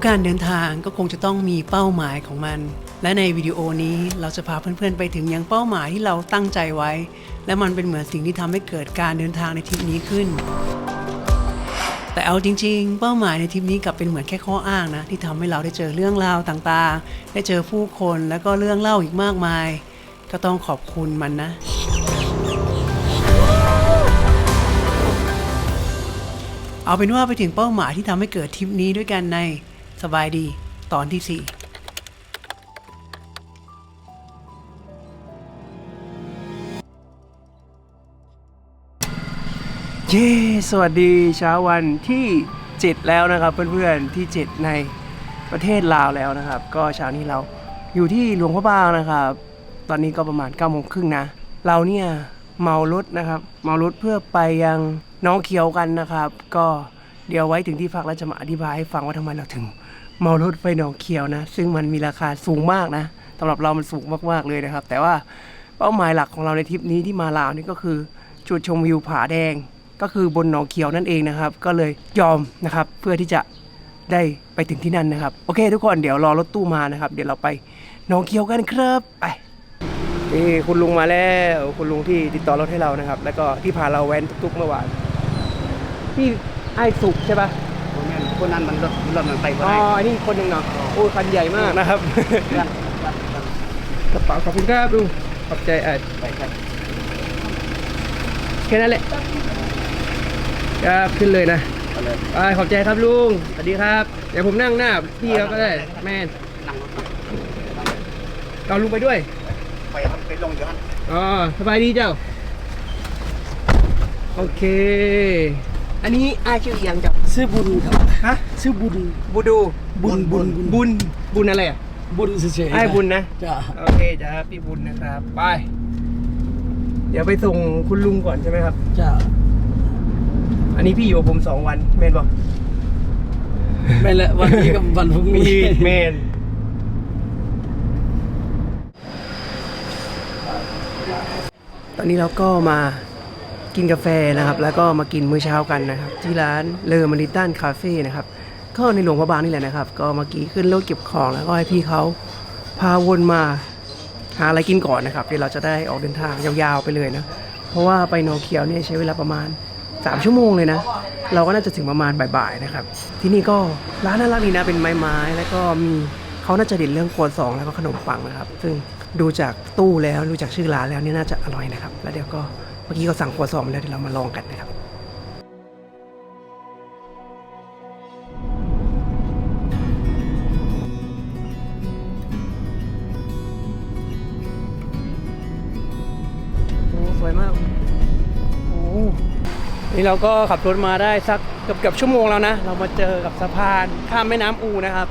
กการเดินทางก็คงจะต้องมีเป้าหมายของมัน และในวิดีโอนี้เราจะพาเพื่อนๆไปถึงยังเป้าหมายที่เราตั้งใจไว้ และมันเป็นเหมือนสิ่งที่ทำให้เกิดการเดินทางในทริปนี้ขึ้น แต่เอาจริง ๆ เป้าหมายในทริปนี้กลับเป็นเหมือนแค่ข้ออ้างนะที่ทำให้เราได้เจอเรื่องราวต่างๆ ได้เจอผู้คนแล้วก็เรื่องเล่าอีกมากมาย ก็ต้องขอบคุณมันนะเอาเป็นว่าไปถึงเป้าหมายที่ทำให้เกิดทริปนี้ด้วยกันใน สบายดี ตอนที่4เย้ สวัสดีเช้าวันที่ 7 แล้วนะครับเพื่อนๆที่ 7 ในประเทศลาวแล้วนะครับ ก็เช้านี้เราอยู่ที่หลวงพระบางนะครับ ตอนนี้ก็ประมาณ9ก้าโมงครึ่งนะ เราเนี่ยเมารถนะครับ เมารถเพื่อไปยังน้องเขียวกันนะครับ ก็เดี๋ยวไว้ถึงที่พักแล้วจะมาอธิบายให้ฟังว่าทำไมเราถึง เมารถไปหนองเขียวนะ ซึ่งมันมีราคาสูงมากนะสำหรับเรามันสูงมากๆเลยนะครับ แต่ว่าเป้าหมายหลักของเราในทริปนี้ที่มาลาวนี่ก็คือ จุดชมวิวผาแดง ก็คือบนหนองเขียวนั่นเองนะครับ ก็เลยยอมนะครับ เพื่อที่จะได้ไปถึงที่นั่นนะครับ โอเคทุกคนเดี๋ยวรอรถตู้มานะครับ เดี๋ยวเราไปหนองเขียวกันครับไปนี่คุณลุงมาแล้วคุณลุงที่ติดต่อรถให้เรานะครับ แล้วก็ที่พาเราแว้นทุกๆเมื่อวานพี่ไอ้สุกใช่ปะ คนนั้นคนนั้นมันรถรถมันไปบ่อ๋อได้อันนี้คนหนึ่งเนาะโอ้ยคันใหญ่มากนะครับกันกันกันกระเป๋าขอบคุณครับลุงขอบใจเอะไปกันแค่นั้นแหละครับขึ้นเลยนะไปเลยไปขอบใจครับลุงสวัสดีครับ เดี๋ยวผมนั่งหน้าพี่เขาก็ได้แม่นนั่งรถเอาลุงไปด้วยไปไปลงอยู่ฮั่นอ๋อสบายดีเจ้า โอเค อันนี้อาชื่ออหยังจ้ะชื่อบุญครับฮะ ชื่อบุญ บูดู บุญบุญ บุญ บุญอะไรอะบุญเฉยๆไอ้บุญนะ จ้ะโอเคจ้าพี่บุญนะครับ ไป เดี๋ยวไปส่งคุณลุงก่อนใช่ไหมครับ จ้ะอันนี้พี่อยู่กับผมสองวันเมนบอกไม่ละวันนี้กับวันพรุ่งมีนี้เมนตอนนี้เราก็มากินกาแฟนะครับ แล้วก็มากินมื้อเช้ากันนะครับ ที่ร้านเลอมาริตันคาเฟ่นะครับ ก็ในหลวงพระบางนี่แหละนะครับ ก็เมื่อกี้ขึ้นรถเก็บของแล้วก็ให้พี่เขาพาวนมาหาอะไรกินก่อนนะครับเดี๋ยวเราจะได้ออกเดินทางยาวๆไปเลยนะเพราะว่าไปโนเคียวเนี่ยใช้เวลาประมาณ 3 ชั่วโมงเลยนะ เราก็น่าจะถึงประมาณบ่ายๆนะครับ ที่นี่ก็ร้านน่ารักดีนะเป็นไม้ๆแล้วก็มีเขาน่าจะเด่นเรื่องครัวซองแล้วก็ขนมปังนะครับ ซึ่งดูจากตู้แล้วดูจากชื่อร้านแล้วเนี่ยน่าจะอร่อยนะครับ แล้วเดี๋ยวก็เมื่อกี้ก็สั่งครัวซองมาแล้วเดี๋ยวเรามาลองกันนะครับ นี่เราก็ขับรถมาได้สักเกือบเกือบชั่วโมงแล้วนะ เรามาเจอกับสะพานข้ามแม่น้ำอูนะครับ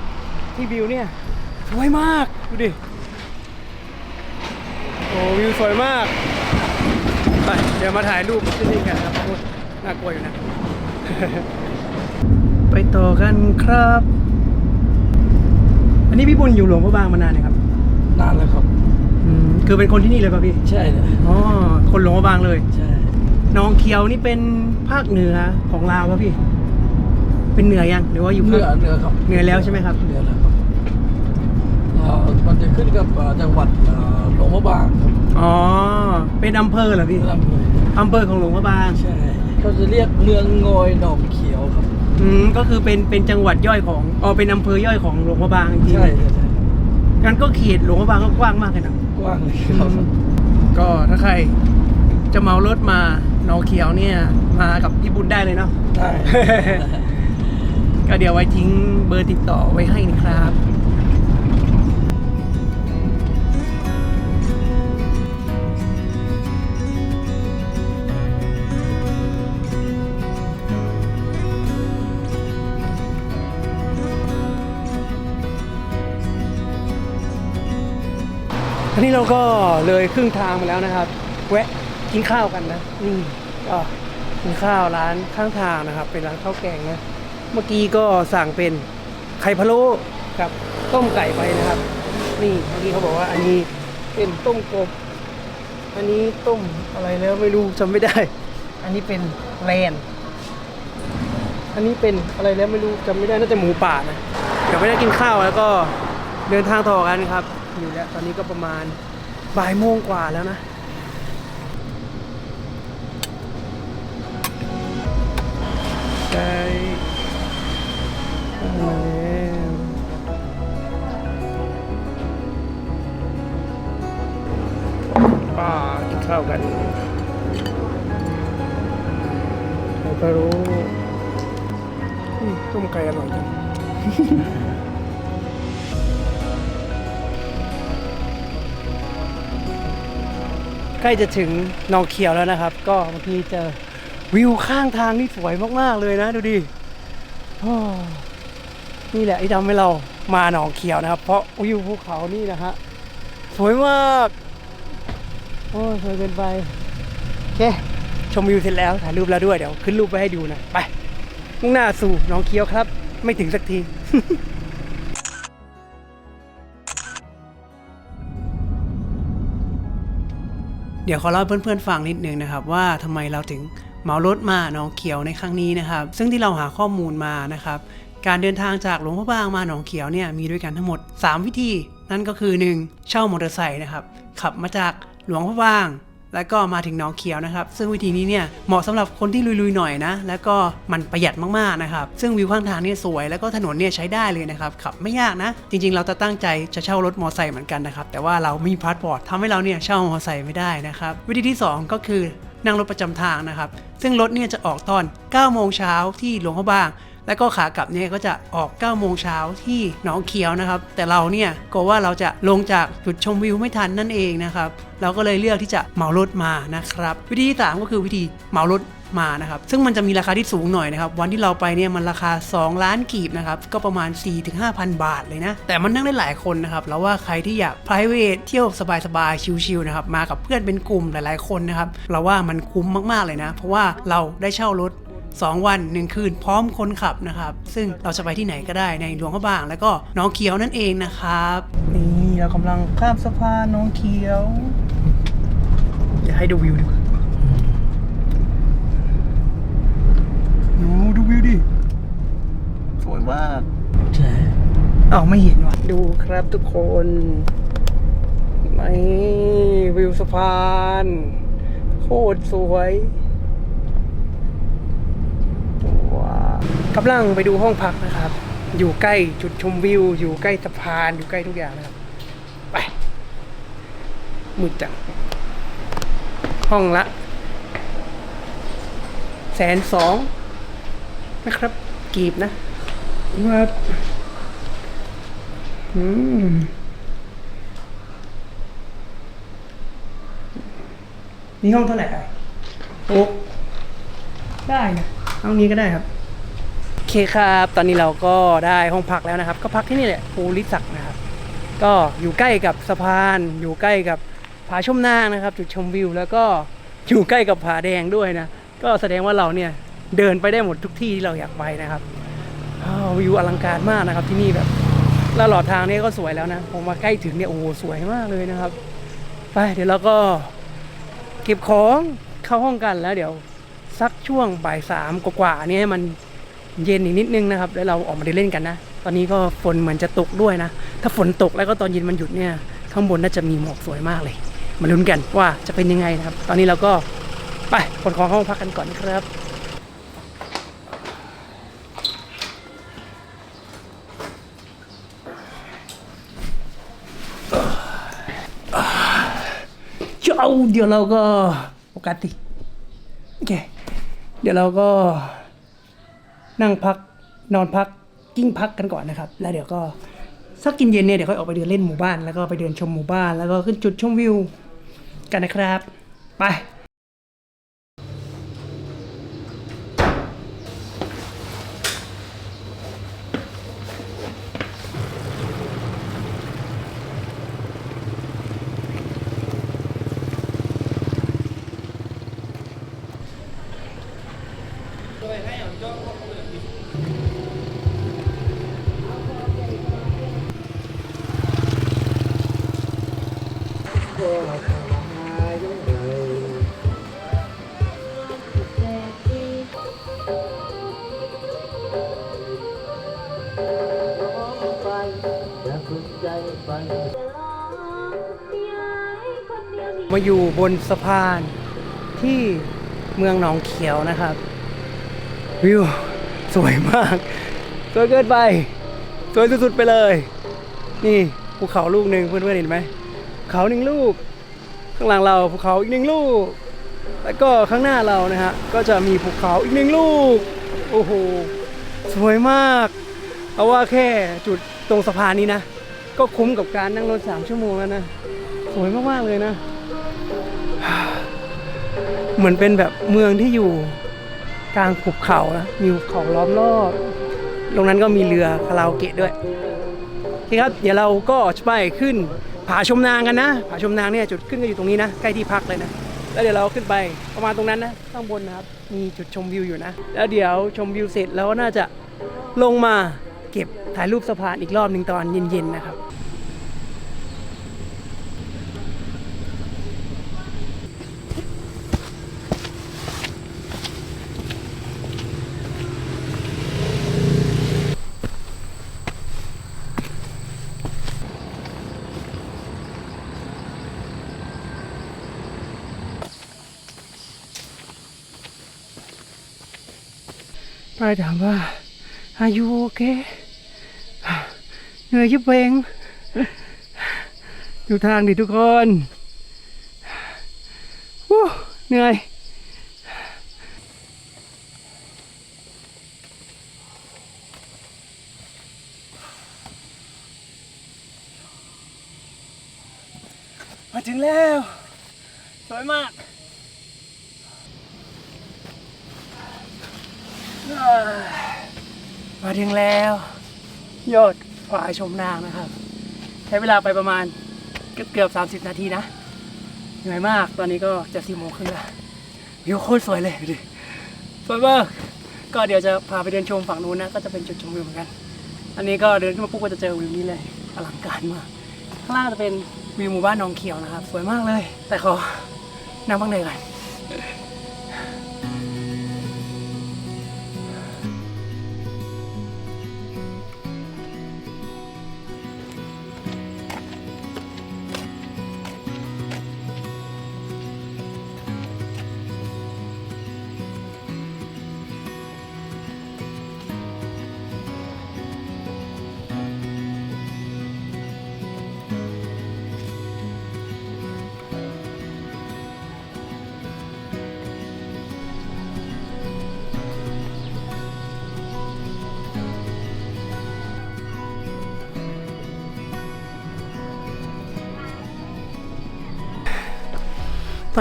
ที่วิวเนี่ยสวยมากดูดิโอ้วิวสวยมากไปเดี๋ยวมาถ่ายรูปที่นี่กันครับโอ้ยน่ากลัวอยู่นะ ไปต่อกันครับ อันนี้พี่บุญอยู่หลวงพระบางมานานนะครับนานแล้วครับ อืมคือเป็นคนที่นี่เลยป่ะพี่ ใช่เลยอ๋อคนหลวงพระบางเลย ใช่ห น้องเขียวนี่เป็นภาคเหนือของลาวป่ะพี่ เป็นเหนือยังหรือว่าอยู่เหนือภาคเหนือครับเหนือแล้วใช่ไหมครับเหนือแล้วครับเอ่อมันจะขึ้นกับเอ่อจังหวัดเอ่อหลวงพระบางครับอ๋อเป็นอำเภอเหรอพี่อำเภออำเภอของหลวงพระบางใช่เขาจะเรียกเมืองงอยหนองเขียวครับ อืมก็คือเป็นเป็นจังหวัดย่อยของอ๋อเป็นอำเภอย่อยของหลวงพระบางจริงๆใช่ใช่ใช่งั้นก็เขตหลวงพระบางก็กว้างมากเลยนะ กว้างเลยครับ ก็ถ้าใครจะเมารถมา หนองเขียวเนี่ยมากับพี่บุญได้เลยเนาะ ได้ ก็เดี๋ยวไว้ทิ้งเบอร์ติดต่อไว้ให้นะครับทีนี้เราก็เลยครึ่งทางมาแล้วนะครับ แวะ กินข้าวกันนะนี่ก็กินข้าวร้านข้างทางนะครับ เป็นร้านข้าวแกงนะ เมื่อกี้ก็สั่งเป็นไข่พะโล้กับต้มไก่ไปนะครับ นี่เมื่อกี้เขาบอกว่าอันนี้เป็นต้มกบ อันนี้ต้มอะไรแล้วไม่รู้จำไม่ได้ อันนี้เป็นแลนอันนี้เป็นอะไรแล้วไม่รู้จำไม่ได้น่าจะหมูป่านะเดี๋ยวไปได้กินข้าวแล้วก็เดินทางต่อกันครับ อยู่แล้วตอนนี้ก็ประมาณบ่ายโมงกว่าแล้วนะ มาแล้วป้ากินข้าวกันเราก็รู้ต้มไก่อร่อยจังใกล้จะถึงหนองเขียวแล้วนะครับ ก็เมื่อกี้เจอ วิวข้างทางนี่สวยมาก ๆ เลยนะ ดูดินี่แหละที่ทำให้เรามาหนองเขียวนะครับ เพราะวิวภูเขานี่นะฮะสวยมาก โอ้สวยเกินไปโอเค ชมวิวเสร็จแล้วถ่ายรูปแล้วด้วยเดี๋ยวขึ้นรูปไปให้ดูนะไปมุ่งหน้าสู่หนองเขียวครับ ไม่ถึงสักที เดี๋ยวขอเล่าเพื่อนๆฟังนิดนึงนะครับ ว่าทำไมเราถึง เหมารถมาหนองเขียวในครั้งนี้นะครับ ซึ่งที่เราหาข้อมูลมานะครับการเดินทางจากหลวงพระบางมาหนองเขียวเนี่ยมีด้วยกันทั้งหมด 3 วิธี นั่นก็คือ 1. เช่ามอเตอร์ไซค์นะครับขับมาจากหลวงพระบาง แล้วก็มาถึงหนองเขียวนะครับ ซึ่งวิธีนี้เนี่ยเหมาะสำหรับคนที่ลุยๆหน่อยนะ แล้วก็มันประหยัดมากๆนะครับ ซึ่งวิวข้างทางเนี่ยสวยแล้วก็ถนนเนี่ยใช้ได้เลยนะครับขับไม่ยากนะ จริงๆ เราจะตั้งใจจะเช่ารถมอเตอร์ไซค์เหมือนกันนะครับแต่ว่าเราไม่มีพาสปอร์ตทำให้เราเนี่ยเช่ามอเตอร์ไซค์ไม่ได้นะครับวิธีที่ 2 ก็คือ นั่งรถประจำทางนะครับ ซึ่งรถเนี่ยจะออกตอน 9 โมงเช้าที่หลวงพระบาง แล้วก็ขากลับเนี่ยก็จะออก 9 โมงเช้าที่หนองเขียวนะครับ แต่เราเนี่ยกลัวว่าเราจะลงจากจุดชมวิวไม่ทันนั่นเองนะครับ เราก็เลยเลือกที่จะเหมารถมานะครับ วิธีที่สามก็คือวิธีเหมารถ มานะครับซึ่งมันจะมีราคาที่สูงหน่อยนะครับวันที่เราไปเนี่ยมันราคา 2 ล้านกีบนะครับก็ประมาณ 4-5,000 บาทเลยนะแต่มันนั่งได้หลายคนนะครับแล้วว่าใครที่อยาก private เที่ยวสบายๆชิลๆนะครับมากับเพื่อนเป็นกลุ่มหลายๆคนนะครับเราว่ามันคุ้มมากๆเลยนะ เพราะว่าเราได้เช่ารถ2 วัน 1 คืนพร้อมคนขับนะครับ ซึ่งเราจะไปที่ไหนก็ได้ในหลวงพระบาง แล้วก็หน้องเขียวนั่นเองนะครับ นี่เรากำลังข้ามสะพานน้องเขียวเดี๋ยวให้ดูวิวดีกว่า ดูดูวิวดิ สวยมากใช่อ้าไม่เห็นว่ะ ดูครับทุกคนนี่วิวสะพาน โคตรสวยว้าวกำลังไปดูห้องพักนะครับ อยู่ใกล้จุดชมวิว อยู่ใกล้สะพาน อยู่ใกล้ทุกอย่างนะครับ ไป มืดจัง ห้องละแสนสอง นะครับกีบนะครับอืมนี่ห้องเท่าไหร่อะโอ้ได้นะห้องนี้ก็ได้ครับโอเคครับ ตอนนี้เราก็ได้ห้องพักแล้วนะครับ ก็พักที่นี่แหละภูริศักดิ์นะครับ ก็อยู่ใกล้กับสะพาน อยู่ใกล้กับผาชมนางนะครับ จุดชมวิว แล้วก็อยู่ใกล้กับผาแดงด้วยนะ ก็แสดงว่าเราเนี่ย เดินไปได้หมดทุกที่ที่เราอยากไปนะครับวิวอลังการมากนะครับที่นี่แบบแล้วหลอดทางนี้ก็สวยแล้วนะผมมาใกล้ถึงเนี่ยโอ้โหสวยมากเลยนะครับ ไปเดี๋ยวเราก็เก็บของเข้าห้องกันแล้วเดี๋ยวสักช่วงบ่ายสามกว่าๆเนี่ยมันเย็นอีกนิดนึงนะครับแล้วเราออกมาเดินเล่นกันนะ ตอนนี้ก็ฝนเหมือนจะตกด้วยนะ ถ้าฝนตกแล้วก็ตอนเย็นมันหยุดเนี่ยข้างบนน่าจะมีหมอกสวยมากเลย มาลุ้นกันว่าจะเป็นยังไงนะครับ ตอนนี้เราก็ไปขนของเข้าห้องพักกันก่อนครับ เจ้าเดี๋ยวเราก็ปกติโอเค เดี๋ยวเราก็นั่งพักนอนพักกิ้งพักกันก่อนนะครับ แล้วเดี๋ยวก็สักกินเย็นเนี่ยเดี๋ยวค่อยออกไปเดินเล่นหมู่บ้าน แล้วก็ไปเดินชมหมู่บ้าน แล้วก็ขึ้นจุดชมวิวกันนะครับ ไป มาอยู่บนสะพานที่เมืองหนองเขียวนะครับ วิว สวยมาก สวยเกินไป สวยสุดๆไปเลย นี่ภูเขาลูกหนึ่งเพื่อนๆเห็นไหมเขาหนึ่งลูก ข้างหลังเราภูเขาอีกหนึ่งลูก แล้วก็ข้างหน้าเรานะฮะก็จะมีภูเขาอีกหนึ่งลูก โอ้โหสวยมาก เอาว่าแค่จุดตรงสะพานนี้นะ ก็คุ้มกับการนั่งรถสามชั่วโมงแล้วนะ สวยมากๆเลยนะ เหมือนเป็นแบบเมืองที่อยู่กลางภูเขานะมีเขาล้อมรอบตรงนั้นก็มีเรือคาราโอเกะด้วยโอเคครับ เดี๋ยวเราก็จะไปขึ้นผาชมนางกันนะผาชมนางเนี่ยจุดขึ้นก็อยู่ตรงนี้นะใกล้ที่พักเลยนะแล้วเดี๋ยวเราขึ้นไปประมาณตรงนั้นนะข้างบนนะครับมีจุดชมวิวอยู่นะ แล้วเดี๋ยวชมวิวเสร็จแล้วน่าจะลงมาเก็บถ่ายรูปสะพานอีกรอบหนึ่งตอนเย็นๆนะครับายถามว่า Are you okay เหนื่อยยิบเองดูทางดิทุกคนวู้เหนื่อยมาถึงแล้ว สวยมาก มาถึงแล้ว ยอดผายชมนางนะครับ ใช้เวลาไปประมาณเกือบเกือบสามสิบนาทีนะเหนื่อยมากตอนนี้ก็จะสี่โมงครึ่งแล้ววิวโคตรสวยเลยดูดิสวยมากก็เดี๋ยวจะพาไปเดินชมฝั่งนู้นนะก็จะเป็นจุดชมวิวเหมือนกัน อันนี้ก็เดินขึ้นมาปุ๊บก็จะเจอวิวนี้เลยอลังการมากข้างล่างจะเป็นวิวหมู่บ้านหนองเขียวนะครับ สวยมากเลย แต่ขอนั่งบ้างเลยก่อน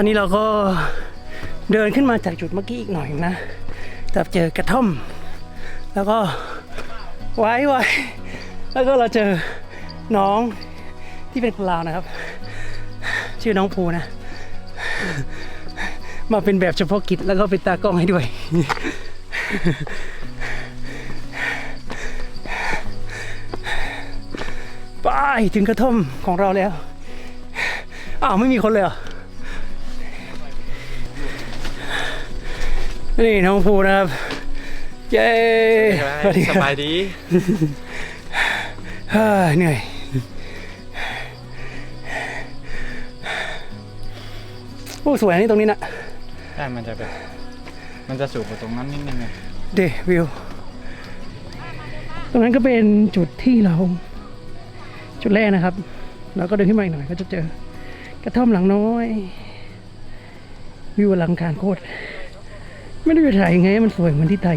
อนนี้เราก็เดินขึ้นมาจากจุดเมื่อกี้อีกหน่อยนะแต่เจอกระท่อม แล้วก็ไว้ไว้แล้วก็เราเจอน้องที่เป็นคนลาวนะครับ ชื่อน้องภูนะ มาเป็นแบบเฉพาะกิจแล้วก็เป็นตากล้องให้ด้วย ไปถึงกระท่อมของเราแล้ว อ้าว ไม่มีคนเลยเหรอ นี่น้องภูนะครับ เย้สวัสดีครับสบายดีเฮ้ยเหนื่อย โอ้สวยนี่ตรงนี้นะใช่มันจะแบบมันจะสูงกว่าตรงนั้นนิดนึงไงเดวิว ตรงนั้นก็เป็นจุดที่เรา จุดแรกนะครับเราก็เดินขึ้นมาอีกหน่อยก็จะเจอ กระท่อมหลังน้อย วิวอลังการโคตร ไม่ได้ไปถ่ายยังไงให้มันสวยเหมือนที่ถ่าย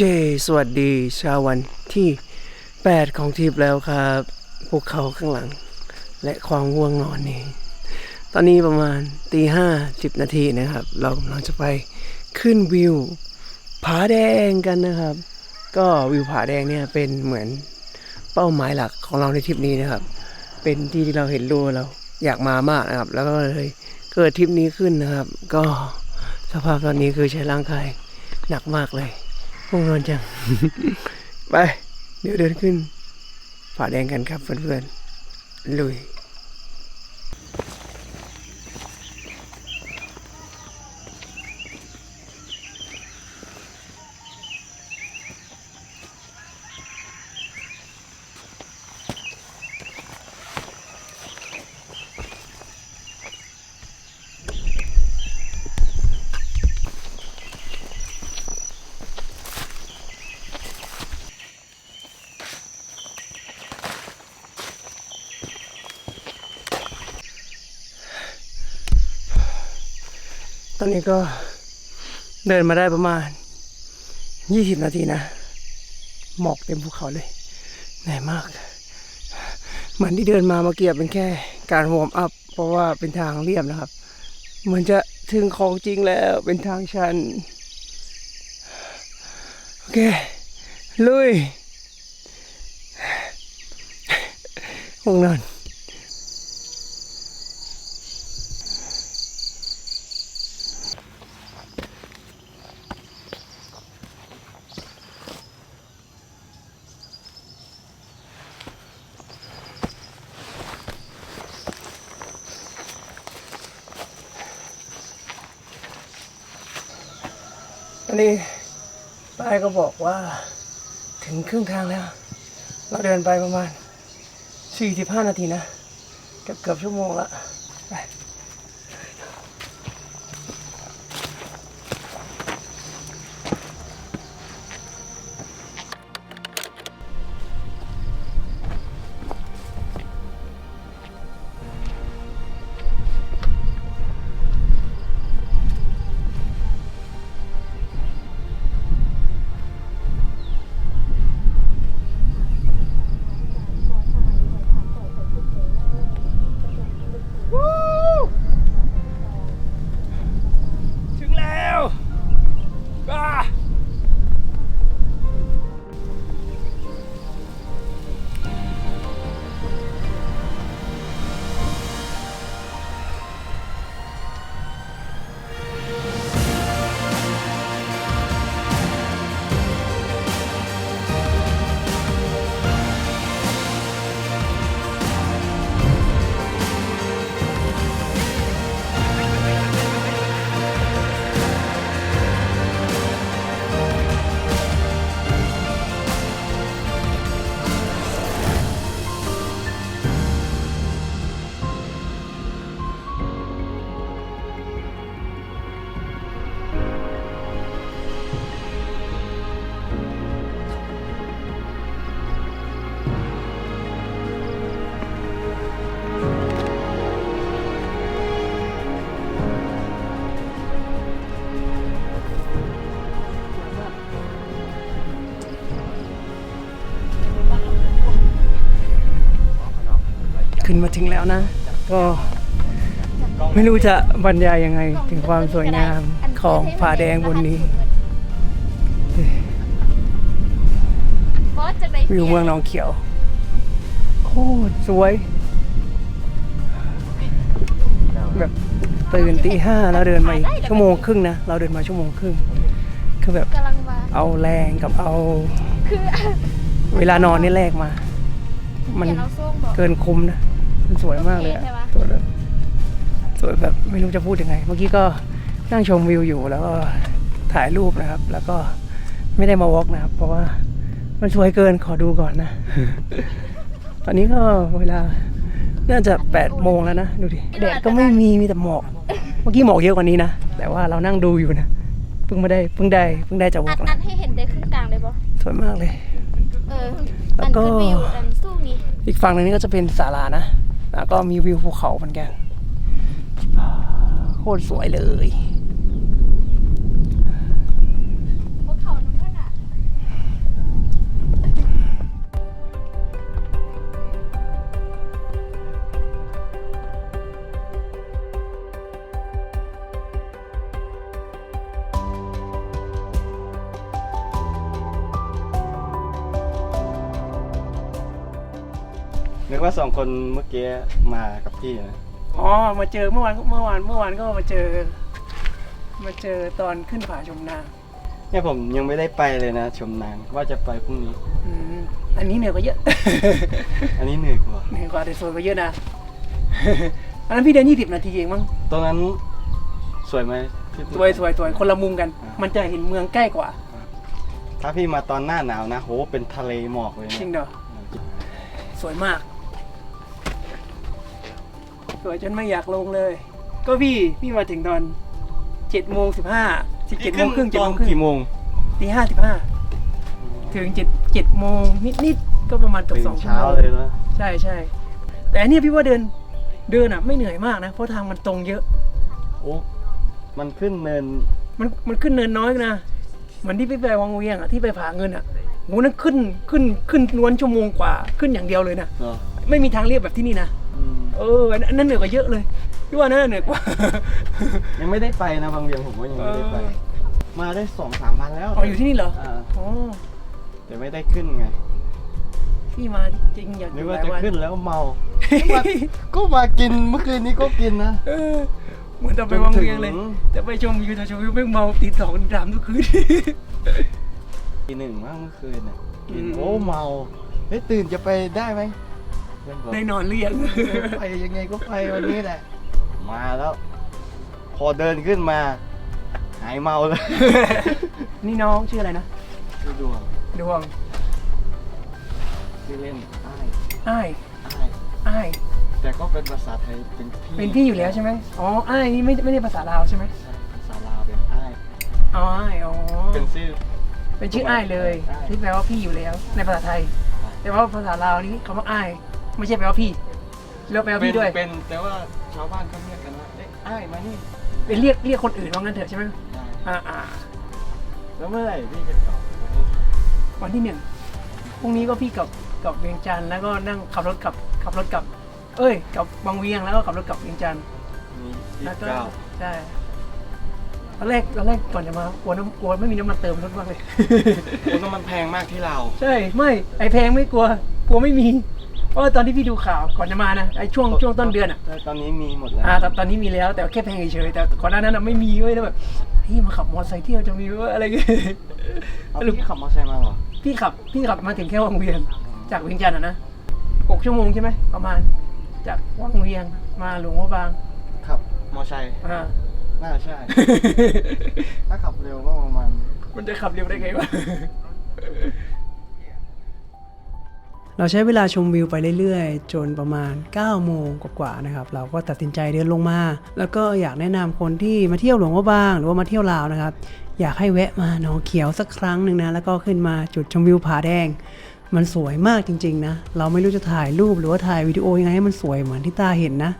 เจ สวัสดีชาววันที่ 8 ของทริปแล้วครับภูเขาข้างหลัง และความง่วงนอนนี่ตอนนี้ประมาณตีห้าสิบนาทีนะครับ เรากำลังจะไปขึ้นวิว ผาแดงกันนะครับ ก็วิวผาแดงเนี่ยเป็นเหมือนเป้าหมายหลักของเราในทริปนี้นะครับ เป็นที่ที่เราเห็นรูเราอยากมามากนะครับ แล้วก็เลยเกิดทริปนี้ขึ้นนะครับ ก็สภาพตอนนี้คือใช้ร่างกายหนักมากเลย ง่วงนอนจัง ไป เดี๋ยวเดินขึ้นผาแดงกันครับเพื่อนๆลุย ตอนนี้ก็เดินมาได้ประมาณ 20 นาทีนะ หมอกเต็มภูเขาเลยเหนื่อยมาก เหมือนที่เดินมาเมื่อกี้เป็นแค่การวอร์มอัพ เพราะว่าเป็นทางเรียบนะครับ เหมือนจะถึงของจริงแล้วเป็นทางชัน โอเค ลุยห้องนอน นี้ป้ายก็บอกว่าถึงครึ่งทางแล้ว เราเดินไปประมาณ 45 นาทีนะ เกือบเกือบชั่วโมงละ นมาถึงแล้วนะ ก็ไม่รู้จะบรรยายยังไงถึงความสวยงามของผาแดงบนนี้บอสจะไปวิวเมืองหนองเขียวโคตรสวย แบบตื่นตีห้าแล้วเดินมาอีกชั่วโมงครึ่งนะ เราเดินมาชั่วโมงครึ่งคือแบบกำลังมาเอาแรงกับเอาคือเวลานอนนี่แลกมา มันเดี๋ยวเราส้มบอกเกินคุ้มนะมันส วยมากเลยอะโอเคใช่ปะ สวยแบบสวยแบบไม่รู้จะพูดยังไง เมื่อกี้ก็นั่งชมวิวอยู่แล้วก็ถ่ายรูปนะครับ แล้วก็ไม่ได้มาวอล์กนะครับ เพราะว่ามันสวยเกินขอดูก่อนนะ ตอนนี้ก็เวลาน่าจะ8โมงแล้วนะดูดิแดดก็ไม่มีมีแต่หมอก เมื่อกี้หมอกเยอะกว่านี้นะ แต่ว่าเรานั่งดูอยู่นะเพิ่งไม่ได้เพิ่งได้เพิ่งได้จากวอัอกดนะอัดให้เห็นได้ครึ่งกลางเลยปะสวยมากเลย เออแล้อัวนก็คือวิวอันสู้นี่อีกฝั่งหนึงนี่ก็จะเป็นศาลานะ แล้วก็มีวิวภูเขาเหมือนกันโคตรสวยเลย กว่าสองคนเมื่อกี้มากับพี่นะอ๋อ มาเจอเมื่อวานเมื่อวานเมื่อวานก็มาเจอ มาเจอตอนขึ้นผาชมนางเนี่ยผมยังไม่ได้ไปเลยนะ ชมนางว่าจะไปพรุ่งนี้ อืมอันนี้เหนือยกว่าเยอะ อันนี้เหนื่อยกว่าเหนือยกว่าแต่สวยกว่าเยอะนะ อันนั้นพี่เดินยี่สิบนาทีเองมั้งตรงนั้นสวยไหมพี่สวยสวยสวยคนละมุมกันอ่ามัมันจะเห็นเมืองใกล้กว่า ถ้าพี่มาตอนหน้าหนาวนะโหเป็นทะเลหมอกเลยจริงนะเด้อสวยมากส วยจนไม่อยากลงเลย ก็พี่พี่มาถึงตอนเจ็ดโมงสิบห้าสิบเจ็ดโมงครึ่งเจ็ดตอโมนงครึ่งกี่โมงตีห้าสิบห้าถึงเจ็ดเจ็ดโมงนิดนิดๆก็ประมาณเกือบตื่นสองชั่วเช้าโมงเลยนะใช่ใช่แต่อันเนี้ยพี่ว่าเดินเดินอะไม่เหนื่อยมากนะ เพราะทางมันตรงเยอะโอ้มันขึ้นเนินมันมันขึ้นเนินน้อยนะเหมือนที่พี่ไปวังเวียงอะที่ไปผาเงินอะโหนั่นขึ้นขึ้นขึ้นล้วนชั่วโมงกว่าขึ้นอย่างเดียวเลยนะเนาะไม่มีทางเรียบแบบที่นี่นะอืม เอออันอันนั้นเหนือกว่าเยอะเลยพี่ว่านั่นเหนือกว่า ยังไม่ได้ไปนะบางเวียงผมก็ยังไม่ได้ไป เออ มาได้สองสามวันแล้วอ๋ออยู่ที่นี่เหรออ่าอ๋อแต่ไม่ได้ขึ้นไงพี่มาจริงอยากอนึกยู่หว่าลายจะวันขึ้นแล้วเมา ก็มาก็มากินเมื่อคืนนี้ก็กินนะ เออเหมือนจะไปวังเวียงเลยจนถึง จะไปชมวิวแต่ชมวิวไม่งเมาตีสองตีสามทุกคืน ทีหนึ่งว่างเมื่อคืนน่ะกินอืม โอ้เมาเฮ้ยตื่นจะไปได้ไหมเพื่อนบอกได้นอนหรือยังไปยังไงก็ไปวันนี้แหละ มาแล้ว พอเดินขึ้นมา หายเมาเลยนี่น้องชื่ออะไรนะชื่อดวงดวงชื่อเล่นอ้ายอ้ายอ้ายอ้ายแต่ก็เป็นภาษาไทยเป็นพี่เป็นพี่อยู่แล้วใช่ไหมอ๋ออ้ายนี่ไม่ไม่ได้ภาษาลาวใช่ไหมใช่ภาษาลาวเป็นอ้ายอ๋ออ้ายอ๋อเป็นชื่อเป็นชื่ออ้ายเลยอ้ายที่แปลว่าพี่อยู่แล้ว ในภาษาไทย แต่ว่าภาษาลาวนี้คำว่าอ้าย ไม่ใช่แปลว่าพี่แล้วแปลว่าเป็นพี่ด้วย เป็นแต่ว่าชาวบ้านเขาเรียกกันว่าเอ้ยอ้ายมานี่เป็นเรียกเรียกคนอื่นว่างั้นเถอะใช่ไหมได้อ่าอ่าแล้วเมื่อไหร่พี่จะกลับวันที่หนึ่งพรุ่งนี้ก็พี่กับกับเวียงจันทร์แล้วก็นั่งขับรถกลับขับรถกลับ เอ้ยกับบางเวียงแล้วก็ขับรถกลับเวียงจันทร์ มียี่แล้วสิบก็เก้าใช่ตอนแรกตอนแรกก่อนจะมากลัวน้ำกลัวไม่มีน้ำมันเติมรถมากเลย คุณน้ำมันแพงมากที่เราวใช่ไม่ไอแพงไม่กลัว กลัวไม่มี เพราะว่าตอนที่พี่ดูข่าวก่อนจะมานะไอช่วงช่วงต้นเดือนอะใช่ตอนนี้มีหมดแล้วอ่าตอนตอนนี้มีแล้วแต่แค่แพงเฉยๆแต่ก่อนหน้านั้นอะไม่มีเว้ยแล้วแบบพี่มาขับมอเตอร์ไซค์เที่ยวจะมีว่าอะไรเงี้ยเอาสรุปพี่ขับมอเตอร์ไซค์มาเหรอพี่ขับพี่ขับมาถึงแค่วังเวียงจากเวียงจันทร์อะนะหกชั่วโมงใช่ไหมประมาณ จากวังเวียงมาหลวงพระบางขับมอเตอร์ไซค์อ่าน่าใช่ ถ้าขับเร็วก็ประมาณมันจะขับเร็วได้ไงวะ เราใช้เวลาชมวิวไปเรื่อยๆ จนประมาณ 9 โมงกว่าๆนะครับ เราก็ตัดสินใจเดินลงมา แล้วก็อยากแนะนำคนที่มาเที่ยวหลวงพระบาง หรือว่ามาเที่ยวลาวนะครับ อยากให้แวะมาหนองเขียวสักครั้งหนึ่งนะ แล้วก็ขึ้นมาจุดชมวิวผาแดง มันสวยมากจริงๆนะ เราไม่รู้จะถ่ายรูปหรือว่าถ่ายวิดีโอยังไงให้มันสวยเหมือนที่ตาเห็นนะ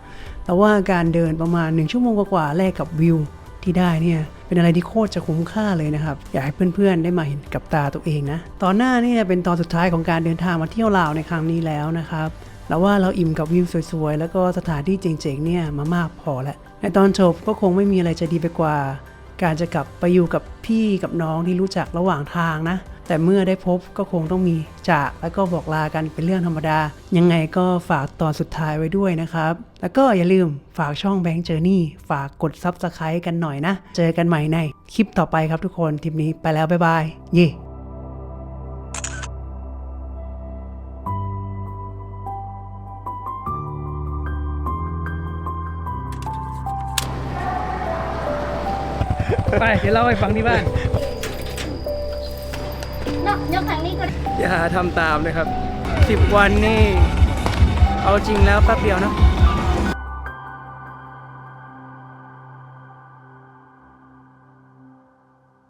แต่ว่าการเดินประมาณ 1 ชั่วโมงกว่าๆแลกกับวิวที่ได้เนี่ย เป็นอะไรที่โคตรจะคุ้มค่าเลยนะครับ อยากให้เพื่อนๆ ได้มาเห็นกับตาตัวเองนะ ตอนหน้าเนี่ยเป็นตอนสุดท้ายของการเดินทางมาเที่ยวลาวในครั้งนี้แล้วนะครับแล้วว่าเราอิ่มกับวิวสวยๆ แล้วก็สถานที่เจ๋งๆ เนี่ยมามากพอแล้ว ในตอนจบก็คงไม่มีอะไรจะดีไปกว่า การจะกลับไปอยู่กับพี่กับน้องที่รู้จักระหว่างทางนะ แต่เมื่อได้พบก็คงต้องมีจากแล้วก็บอกลากันเป็นเรื่องธรรมดา ยังไงก็ฝากตอนสุดท้ายไว้ด้วยนะครับ แล้วก็อย่าลืมฝากช่อง Bank Journey ฝากกด Subscribe กันหน่อยนะ เจอกันใหม่ในคลิปต่อไปครับทุกคนทริปนี้ไปแล้วบ๊ายบายเย่ไป เดี๋ยวเล่าให้ฟังที่บ้าน ยกทางนี้ก็อย่าทำตามเลยครับ 10 วันนี่ เอาจริงแล้วแป๊บเดียวนะ